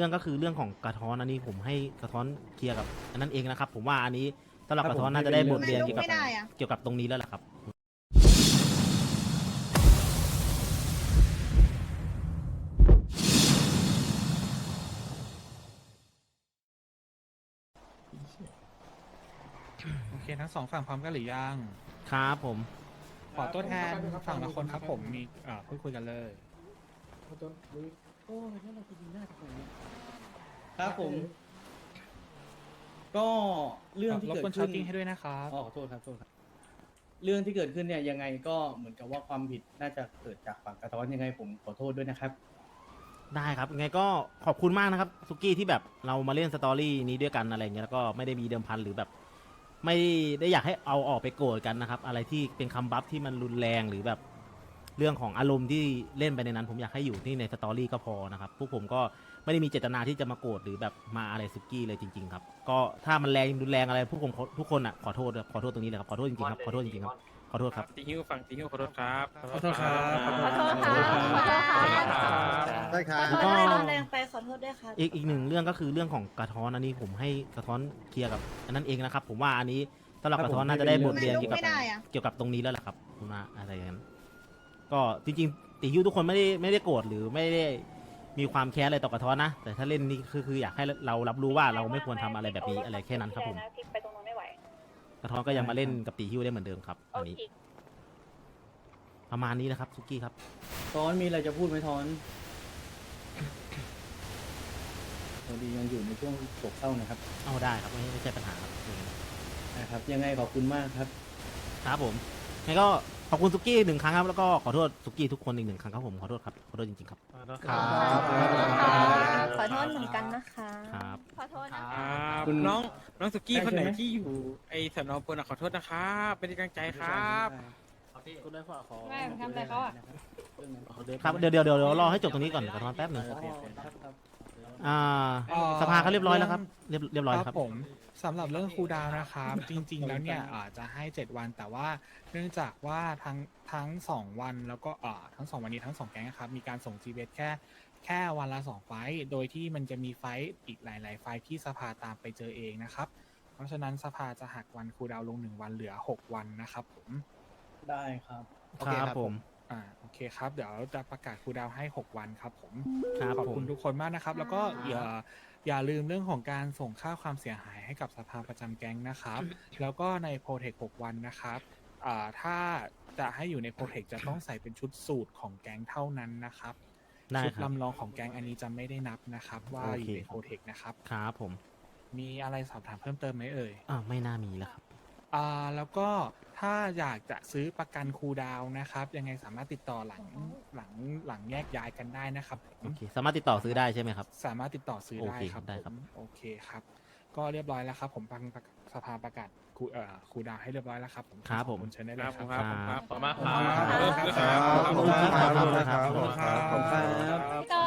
รื่องก็คือเรื่องของกระท้อนอันนี้ผมให้กระท้อนเคลียร์กับอันนั้นเองนะครับ ผมว่าอันนี้สำหรับกระท้อนน่าจะได้บทเรียนเกี่ยวกับไม่ได้อะ เกี่ยวกับตรงนี้แล้วแหละครับโอเคทั้งสองฝั่งพร้อมกันหรือยัง ครับผม ขอตัวแทนฝั่งละคนครับผมมีอ่าพูดคุยกันเลย ครับผม ก็เรื่องที่รบเกิดกวนขึ้ชานติ้งให้ด้วยนะครับอ๋อขอโทษครับโทษครับ เรื่องที่เกิดขึ้นเนี่ยยังไงก็เหมือนกับว่าความผิดน่าจะเกิดจากฝั่งกระท้อนยังไงผมขอโทษด้วยนะครับ ได้ครับยังไงก็ขอบคุณมากนะครับสุกี้ที่แบบเรามาเล่นสตอรี่นี้ด้วยกันอะไรเงี้ยแล้วก็ไม่ได้มีเดิมพันหรือแบบ ไม่ได้อยากให้เอาออกไปโกรธกันนะครับ อะไรที่เป็นคำบัฟที่มันรุนแรงหรือแบบ เรื่องของอารมณ์ที่เล่นไปในนั้น ผมอยากให้อยู่ที่ในสตอรี่ก็พอนะครับพวกผมก็ไม่ได้มีเจตนาที่จะมาโกรธหรือแบบมาอะไรสุกี้เลยจริงๆครับก็ถ้ามันแรงรุนแรงอะไรพวกผมขอทุกคนอะขอโทษขอโทษตรงนี้เลยครับขอโทษจริงๆครับขอโทษจริงๆครับขอโทษครับตีฮิ้วฝั่งตีฮิ้วขอโทษครับขอโทษครับขอโทษค่ะขอโทษค่ะได้ครับขอโทษอะไรรุนแรงไปขอโทษด้วยค่ะอีกอีกหนึ่งเรื่องก็คือเรื่องของกระท้อนอันนี้ผมให้กระท้อนเคลียร์กับอันนั้นเองนะครับ ผมว่าอันนี้สำหรับครักบระท้อนผมน่าจะได้บทไม่เรียนลุเกี่ยวกับกไม่ได้อะเกี่ยวกับตรงนี้แล้วแหละครับผมว่าอะไรอย่างนั้น ก็จริงๆตีฮิ้วทุกคนไม่ได้ไม่ได้โกรธหรือไม่ได้มีความแค้นอะไรต่อกระท้อนนะ แต่ถ้าเล่นนี่คือคืออยากให้เรารับรู้ว่าเราไม่ควรทำอะไรแบบนี้อะไรแค่นั้นครับผมไปตรงนู้นไม่ไหวกระท้อนก็ยังมาเล่นกับตีฮิ้วได้เหมือนเดิมครับอันนี้ประมาณนี้นะครับซุกี้ครับ ทอนมีอะไรจะพูดไหมทอนพอดียังอยู่ในช่วงโศกเศร้านะครับเอาได้ครับไม่ไม่ใช่ปัญหาครับ นะครับ ยังไงขอบคุณมากครับ ครับผมงั้นก็ ขอบคุณซุกี้หนึ่งครั้งครับแล้วก็ขอโทษซุกี้ทุกคนอีกหนึ่งครั้งครับผมขอโทษครับขอโทษจริงๆครับครับขอโทษเหมือนกันนะคะ ครับ ขอโทษนะอ่าคะ คุณน้องน้องสุกี้ได้คนไหนใช่ไหมที่อยู่ไอสนอปนอะขอโทษนะครับเป็นกำลังใจครับคุณได้ฝากขอไม่ทำอะไรเขาอะ ครับเดี๋ยวเดี๋ยวเดี๋ยวเดี๋ยวรอให้จบตรงนี้ก่อนกระท้อนแป๊บหนึ่งโอเคครับครับ อ่า อ่าสภาเขาเรียบร้อยแล้วครับเรียบเรียบร้อยแล้วครับ ผมสำหรับเรื่องคูลดาวน์นะครับ จริง ๆ แล้วเนี่ยอาจจะให้ 7 วันแต่ว่าเนื่องจากว่าทั้งทั้ง2วันแล้วก็อ่าทั้ง2วันนี้ทั้ง2แก๊งนะครับมีการส่ง g ีเแค่แค่วันละ2ไฟต์โดยที่มันจะมีไฟต์อีกหลาย ๆ ไฟต์ที่สภาตามไปเจอเองนะครับ เพราะฉะนั้นสภาจะหักวันคูลดาวน์ลง1วันเหลือ6วันนะครับผม ได้ครับครับผม อ่าโอเคครับ เดี๋ยวจะประกาศคูลดาวน์ให้ 6 วันครับผม ครับขอบผคุมณทุกคนมากนะครับ แล้วก็อย่าอย่าลืมเรื่องของการส่งค่าความเสียหายให้กับสภาประจำแก๊งนะครับ แล้วก็ในโปรเทค6วันนะครับอ่าถ้าจะให้อยู่ในโปรเทคจะต้องใส่เป็นชุดสูตรของแก๊งเท่านั้นนะครับ ได้ชุดครับ ลำลองของแก๊งอันนี้จะไม่ได้นับนะครับ ว่าโออเคยู่ในครับโปรเทคนะครับ ครับผม มีอะไรสอบถามเพิ่มเติมไหมเอ่ย อ่าวไม่น่ามีแล้วครับ อ่าแล้วก็ ถ้าอยากจะซื้อประกันคูลดาวน์นะครับ ยังไงสามารถติดต่อหลังหลังหลังแยกย้ายกันได้นะครับผมโอเคสามารถติดต่อซื้อได้ใช่ไหมครับ สามารถติดต่อซื้อได้โอเคครับได้ครับ ผมโอเคครับ ก็เรียบร้อยแล้วครับ ผมฟังประกาศสภาประกาศคูเอ่อคูลดาวน์ให้เรียบร้อยแล้วครับผมครับผม ขอณเชิญได้คเลรัยบคผมรับ ครับผมครับ ขอบคุณมากขอบคุณคครัรับบขอบคุณครับ ขอบคุณครับ ขอบคุณครับ ขอบคุณครับก็